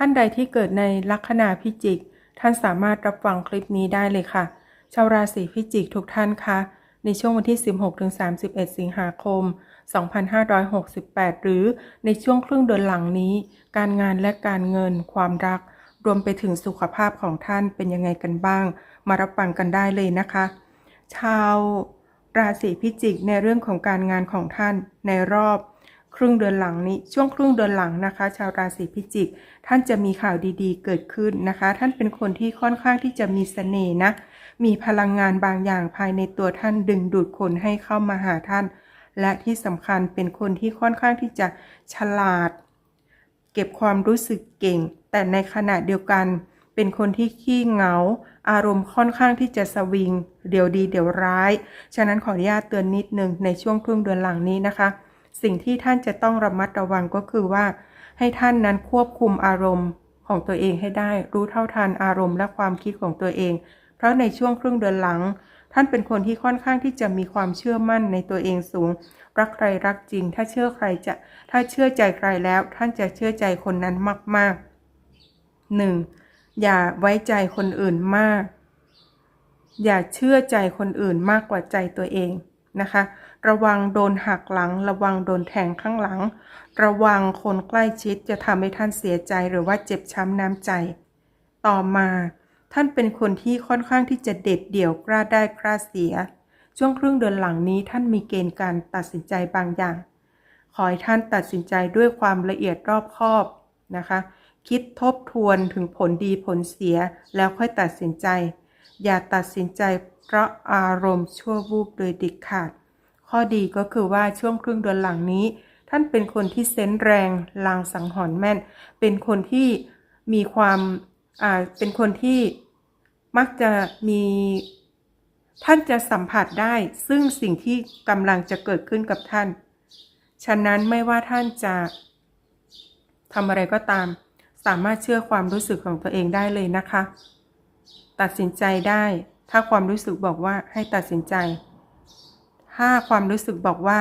ท่านใดที่เกิดในลัคนาพิจิก ท่านสามารถรับฟังคลิปนี้ได้เลยค่ะ ชาวราศีพิจิกทุกท่านคะ ในช่วงวันที่ 16-31 สิงหาคม 2568 หรือในช่วงครึ่งเดือนหลังนี้ การงานและการเงิน ความรัก รวมไปถึงสุขภาพของท่านเป็นยังไงกันบ้าง มารับฟังกันได้เลยนะคะ ชาวราศีพิจิกในเรื่องของการงานของท่านในรอบ ครึ่งเดือนหลังนี้ช่วงครึ่งเดือนหลังนะคะ ชาวราศีพิจิก ท่านจะมีข่าวดีๆ เกิดขึ้นนะคะ ท่านเป็นคนที่ค่อนข้างที่จะมีเสน่ห์นะมีพลังงานบางอย่างภายในตัวท่านดึงดูดคนให้เข้ามาหาท่าน และที่สำคัญเป็นคนที่ค่อนข้างที่จะฉลาด เก็บความรู้สึกเก่ง แต่ในขณะเดียวกัน เป็นคนที่ขี้เหงา อารมณ์ค่อนข้างที่จะสวิง เดี๋ยวดีเดี๋ยวร้าย ฉะนั้นขออนุญาตเตือนนิดนึงในช่วงครึ่งเดือนหลังนี้นะคะ สิ่งที่ท่านจะต้องระมัดระวังก็คือว่า ให้ท่านนั้นควบคุมอารมณ์ของตัวเองให้ได้ รู้เท่าทันอารมณ์และความคิดของตัวเอง เพราะในช่วงครึ่งเดือนหลัง ท่านเป็นคนที่ค่อนข้างที่จะมีความเชื่อมั่นในตัวเองสูง รักใครรักจริง ถ้าเชื่อใครจะ ถ้าเชื่อใจใครแล้ว ท่านจะเชื่อใจคนนั้นมากๆหนึ่งอย่าไว้ใจคนอื่นมาก อย่าเชื่อใจคนอื่นมากกว่าใจตัวเอง นะคะ ระวังโดนหักหลัง ระวังโดนแทงข้างหลัง ระวังคนใกล้ชิดจะทำให้ท่านเสียใจหรือว่าเจ็บช้ำน้ำใจ ต่อมา ท่านเป็นคนที่ค่อนข้างที่จะเด็ดเดี่ยวกล้าได้กล้าเสีย ช่วงครึ่งเดือนหลังนี้ท่านมีเกณฑ์การตัดสินใจบางอย่าง ขอให้ท่านตัดสินใจด้วยความละเอียดรอบคอบนะคะ คิดทบทวนถึงผลดีผลเสียแล้วค่อยตัดสินใจ อย่าตัดสินใจ เพราะอารมณ์ชั่ววูบโดยเด็ดขาด ข้อดีก็คือว่าช่วงครึ่งเดือนหลังนี้ ท่านเป็นคนที่เซนแรงลางสังหรณ์แม่น เป็นคนที่มีความอ่าเป็นคนที่มักจะมีท่านจะสัมผัสได้ซึ่งสิ่งที่กำลังจะเกิดขึ้นกับท่าน ฉะนั้นไม่ว่าท่านจะทำอะไรก็ตาม สามารถเชื่อความรู้สึกของตัวเองได้เลยนะคะ ตัดสินใจได้ ถ้าความรู้สึกบอกว่าให้ตัดสินใจ ถ้าความรู้สึกบอกว่า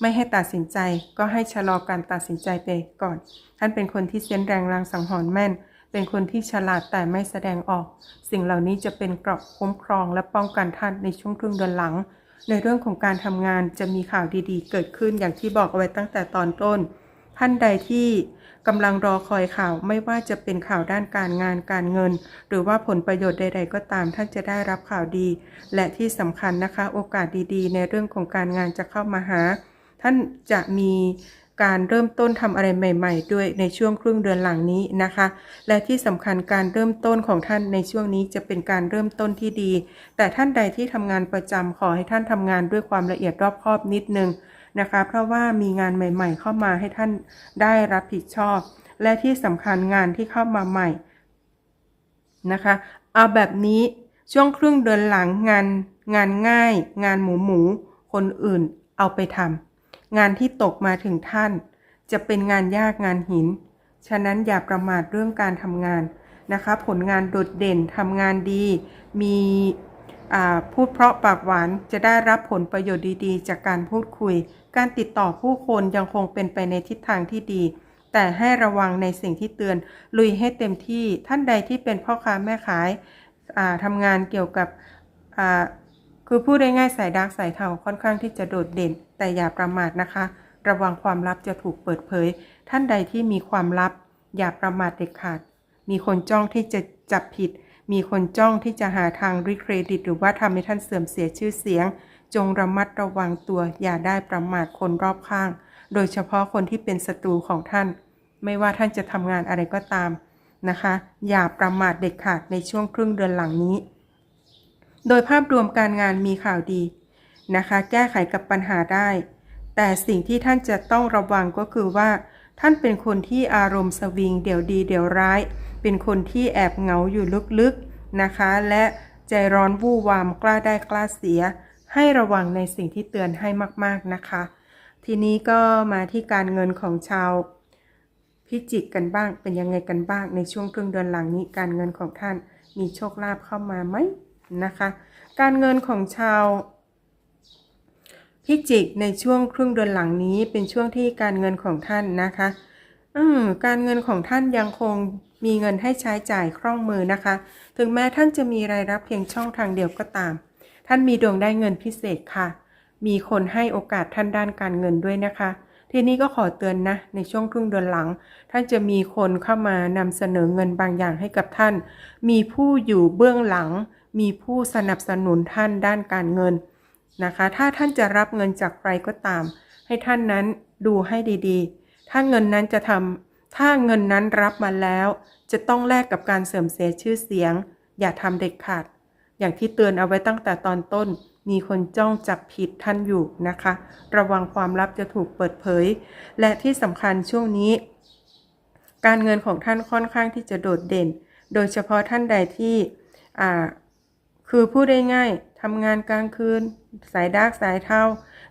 ไม่ให้ตัดสินใจก็ให้ชะลอการตัดสินใจไปก่อน ท่านเป็นคนที่เส้นแรงลางสังหรณ์แม่น เป็นคนที่ฉลาดแต่ไม่แสดงออก สิ่งเหล่านี้จะเป็นเกราะคุ้มครองและป้องกันท่านในช่วงครึ่งเดือนหลัง ในเรื่องของการทำงานจะมีข่าวดีๆ เกิดขึ้นอย่างที่บอกเอาไว้ตั้งแต่ตอนต้น ท่านใดที่กำลังรอคอยข่าวไม่ว่าจะเป็นข่าวด้านการงานการเงิน หรือว่าผลประโยชน์ใด ๆ ก็ตามท่านจะได้รับข่าวดี และที่สำคัญนะคะ โอกาสดีๆ ในเรื่องของการงานจะเข้ามาหา ท่านจะมีการเริ่มต้นทำอะไรใหม่ ๆ ด้วยในช่วงครึ่งเดือนหลังนี้นะคะ และที่สำคัญการเริ่มต้นของท่านในช่วงนี้จะเป็นการเริ่มต้นที่ดี แต่ท่านใดที่ทำงานประจำขอให้ท่านทำงานด้วยความละเอียดรอบคอบนิดนึง นะคะ เพราะว่ามีงานใหม่ ๆ เข้ามาให้ท่านได้รับผิดชอบ และที่สำคัญงานที่เข้ามาใหม่นะคะ เอาแบบนี้ช่วงครึ่งเดือนหลังงานงานง่าย งานหมูหมูคนอื่นเอาไปทำงานที่ตกมาถึงท่าน จะเป็นงานยากงานหิน ฉะนั้นอย่าประมาทเรื่องการทำงานนะคะ ผลงานโดดเด่นทำงานดี มี พูดเพราะปากหวานจะได้รับผลประโยชน์ดีๆ จากการพูดคุย การติดต่อผู้คนยังคงเป็นไปในทิศทางที่ดี แต่ให้ระวังในสิ่งที่เตือน ลุยให้เต็มที่ท่านใดที่เป็นพ่อค้าแม่ขายาทำงานเกี่ยวกับคือพูดได้ง่ายสายดาร์กสายเทาค่อนข้างที่จะโดดเด่น แต่อย่าประมาทนะคะ ระวังความลับจะถูกเปิดเผย ท่านใดที่มีความลับ อย่าประมาทเด็ดขาด มีคนจ้องที่จะจับผิด มีคนจ้องที่จะหาทางริเครดิต หรือว่าทำให้ท่านเสื่อมเสียชื่อเสียง จงระมัดระวังตัวอย่าได้ประมาทคนรอบข้าง โดยเฉพาะคนที่เป็นศัตรูของท่าน ไม่ว่าท่านจะทำงานอะไรก็ตามนะคะ อย่าประมาทเด็ดขาดในช่วงครึ่งเดือนหลังนี้ โดยภาพรวมการงานมีข่าวดีนะคะ แก้ไขกับปัญหาได้ แต่สิ่งที่ท่านจะต้องระวังก็คือว่า ท่านเป็นคนที่อารมณ์สวิง เดี๋ยวดีเดี๋ยวร้าย เป็นคนที่แอบเหงาอยู่ลึกๆนะคะ และใจร้อนวู่วามกล้าได้กล้าเสีย ให้ระวังในสิ่งที่เตือนให้มากๆนะคะ ทีนี้ก็มาที่การเงินของชาวพิจิกกันบ้างเป็นยังไงกันบ้างในช่วงครึ่งเดือนหลังนี้การเงินของท่านมีโชคลาภเข้ามาไหมนะคะ การเงินของชาว พิจิกในช่วงครึ่งเดือนหลังนี้เป็นช่วงที่การเงินของท่านนะคะอืมการเงินของท่านยังคงมีเงินให้ใช้จ่ายคล่องมือนะคะ ถึงแม้ท่านจะมีรายรับเพียงช่องทางเดียวก็ตาม ท่านมีดวงได้เงินพิเศษค่ะ มีคนให้โอกาสท่านด้านการเงินด้วยนะคะ ทีนี้ก็ขอเตือนนะ ในช่วงครึ่งเดือนหลัง ท่านจะมีคนเข้ามานำเสนอเงินบางอย่างให้กับท่าน มีผู้อยู่เบื้องหลัง มีผู้สนับสนุนท่านด้านการเงิน นะคะ ถ้าท่านจะรับเงินจากใครก็ตาม ให้ท่านนั้นดูให้ดีๆ ถ้าเงินนั้นจะทำถ้าเงินนั้นรับมาแล้ว จะต้องแลกกับการเสื่อมเสียชื่อเสียง อย่าทำเด็ดขาด อย่างที่เตือนเอาไว้ตั้งแต่ตอนต้น มีคนจ้องจับผิดท่านอยู่นะคะ ระวังความลับจะถูกเปิดเผย และที่สำคัญช่วงนี้ การเงินของท่านค่อนข้างที่จะโดดเด่น โดยเฉพาะท่านใดที่คือพูดได้ง่าย ทำงานกลางคืน สายดาร์กสายเทา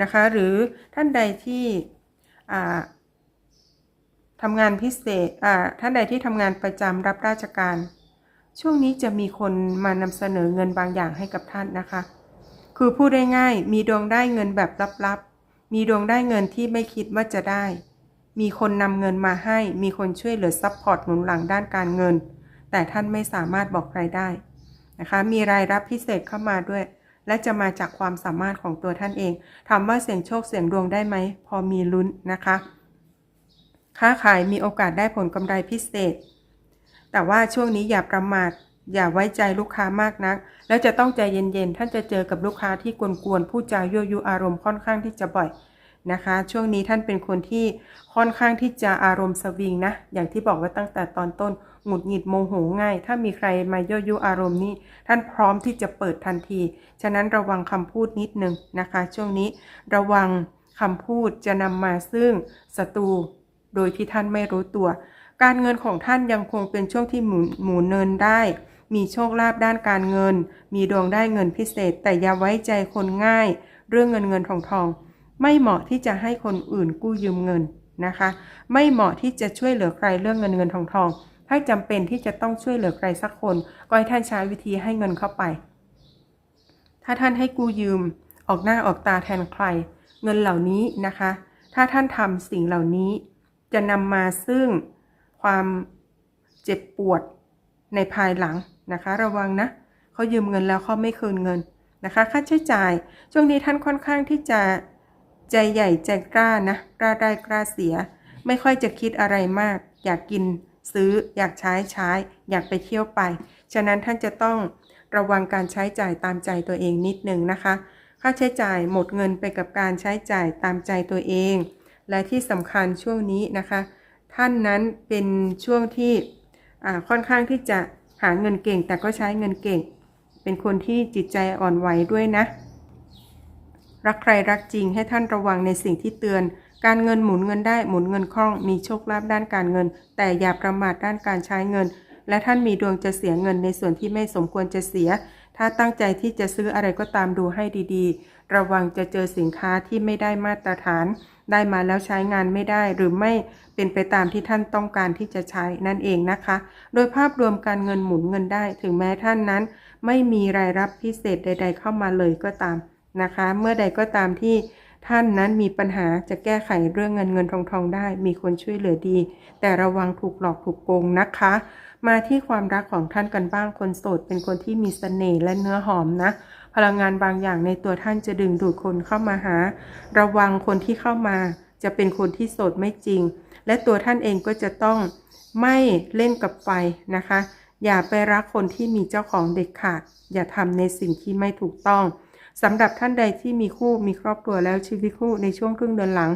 นะคะ หรือท่านใดที่อ่าทำงานพิเศษท่านใดที่ทำงานประจำรับราชการ ช่วงนี้จะมีคนมานำเสนอเงินบางอย่างให้กับท่านนะคะ คือพูดได้ง่ายมีดวงได้เงินแบบลับๆ มีดวงได้เงินที่ไม่คิดว่าจะได้ มีคนนำเงินมาให้ มีคนช่วยเหลือซัพพอร์ตหนุนหลังด้านการเงิน แต่ท่านไม่สามารถบอกใครได้ นะคะ มีรายรับพิเศษเข้ามาด้วย และจะมาจากความสามารถของตัวท่านเอง ถามว่าเสี่ยงโชคเสี่ยงดวงได้ไหม พอมีลุ้นนะคะ ค้าขายมีโอกาสได้ผลกำไรพิเศษ แต่ว่าช่วงนี้อย่าประมาท อย่าไว้ใจลูกค้ามากนัก แล้วจะต้องใจเย็นๆ ท่านจะเจอกับลูกค้าที่กวนๆ พูดจายั่วยุอารมณ์ค่อนข้างที่จะบ่อย นะคะ ช่วงนี้ท่านเป็นคนที่ค่อนข้างที่จะอารมณ์สวิงนะ อย่างที่บอกไว้ตั้งแต่ตอนต้น หงุดหงิดโมโหง่าย ถ้ามีใครมายั่วยุอารมณ์นี้ ท่านพร้อมที่จะเปิดทันที ฉะนั้นระวังคำพูดนิดนึงนะคะ ช่วงนี้ระวังคำพูดจะนำมาซึ่งศัตรูโดยที่ท่านไม่รู้ตัว การเงินของท่านยังคงเป็นช่วงที่หมุนหมุนเนินได้ มีโชคลาภด้านการเงิน มีดวงได้เงินพิเศษ แต่อย่าไว้ใจคนง่าย เรื่องเงินเงินทองทอง ไม่เหมาะที่จะให้คนอื่นกู้ยืมเงินนะคะ ไม่เหมาะที่จะช่วยเหลือใครเรื่องเงินเงินทองทองถ้าจำเป็นที่จะต้องช่วยเหลือใครสักคน ก็ให้ท่านใช้วิธีให้เงินเข้าไป ถ้าท่านให้กู้ยืม ออกหน้าออกตาแทนใคร เงินเหล่านี้นะคะ ถ้าท่านทำสิ่งเหล่านี้ จะนำมาซึ่งความเจ็บปวดในภายหลังนะคะ ระวังนะเขายืมเงินแล้วเขาไม่คืนเงินนะคะ ค่าใช้จ่ายช่วงนี้ท่านค่อนข้างที่จะ ใจใหญ่ใจกล้านะ กล้าได้กล้าเสีย ไม่ค่อยจะคิดอะไรมาก อยากกินซื้ออยากใช้ใช้ อยากไปเที่ยวไป ฉะนั้นท่านจะต้องระวังการใช้จ่ายตามใจตัวเองนิดหนึ่งนะคะ ค่าใช้จ่ายหมดเงินไปกับการใช้จ่ายตามใจตัวเอง และที่สำคัญช่วงนี้นะคะ ท่านนั้นเป็นช่วงที่ค่อนข้างที่จะหาเงินเก่ง แต่ก็ใช้เงินเก่ง เป็นคนที่จิตใจอ่อนไหวด้วยนะ รักใครรักจริงให้ท่านระวังในสิ่งที่เตือน การเงินหมุนเงินได้หมุนเงินคล่อง มีโชคลาภด้านการเงิน แต่อย่าประมาทด้านการใช้เงิน และท่านมีดวงจะเสียเงินในส่วนที่ไม่สมควรจะเสีย ถ้าตั้งใจที่จะซื้ออะไรก็ตามดูให้ดีๆ ระวังจะเจอสินค้าที่ไม่ได้มาตรฐาน ได้มาแล้วใช้งานไม่ได้หรือไม่เป็นไปตามที่ท่านต้องการที่จะใช้นั่นเองนะคะ โดยภาพรวมการเงินหมุนเงินได้ ถึงแม้ท่านนั้น ไม่มีรายรับพิเศษใด ๆ เข้ามาเลยก็ตาม นะคะ เมื่อใดก็ตามที่ท่านนั้นมีปัญหาจะแก้ไขเรื่องเงินเงินทองทองได้ มีคนช่วยเหลือดี แต่ระวังถูกหลอกถูกโกงนะคะ มาที่ความรักของท่านกันบ้างคนโสดเป็นคนที่มีเสน่ห์และเนื้อหอมนะ พลังงานบางอย่างในตัวท่านจะดึงดูดคนเข้ามาหา ระวังคนที่เข้ามาจะเป็นคนที่โสดไม่จริง และตัวท่านเองก็จะต้องไม่เล่นกับไฟนะคะ อย่าไปรักคนที่มีเจ้าของเด็ดขาด อย่าทำในสิ่งที่ไม่ถูกต้อง สำหรับท่านใดที่มีคู่มีครอบครัวแล้วชีวิตคู่ในช่วงครึ่งเดือนหลัง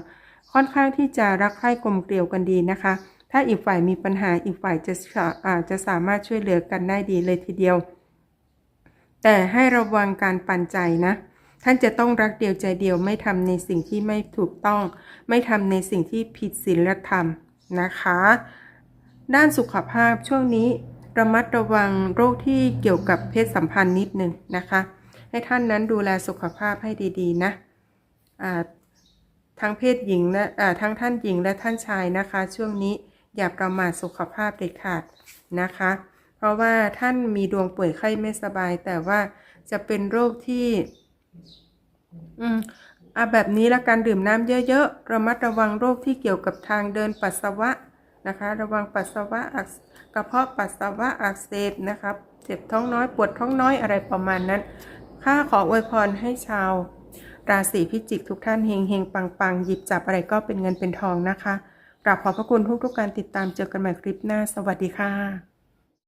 ค่อนข้างที่จะรักใคร่กลมเกลียวกันดีนะคะ ถ้าอีกฝ่ายมีปัญหาอีกฝ่ายจะอาจจะสามารถช่วยเหลือกันได้ดีเลยทีเดียว แต่ให้ระวังการปันใจนะท่านจะต้องรักเดียวใจเดียวไม่ทำในสิ่งที่ไม่ถูกต้อง ไม่ทำในสิ่งที่ผิดศีลธรรมนะคะ ด้านสุขภาพช่วงนี้ระมัดระวังโรคที่เกี่ยวกับเพศสัมพันธ์นิดหนึ่งนะคะ ให้ท่านนั้นดูแลสุขภาพให้ดีๆ นะทั้งเพศหญิงและทั้งท่านหญิงและท่านชายนะคะ ช่วงนี้อย่าประมาทสุขภาพเด็ดขาดนะคะ เพราะว่าท่านมีดวงป่วยไข้ไม่สบาย แต่ว่าจะเป็นโรคที่ อืมอาแบบนี้ละกันดื่มน้ำเยอะๆ ระมัดระวังโรคที่เกี่ยวกับทางเดินปัสสาวะนะคะ ระวังปัสสาวะอักกระเพาะปัสสาวะอักเสบนะครับ เจ็บท้องน้อยปวดท้องน้อยอะไรประมาณนั้น ข้าขออวยพรให้ชาว ราศีพิจิกทุกท่านเฮงเฮงปังปังหยิบจับอะไรก็เป็นเงินเป็นทองนะคะกราบขอบพระคุณทุกๆการติดตามเจอกันใหม่คลิปหน้า สวัสดีค่ะ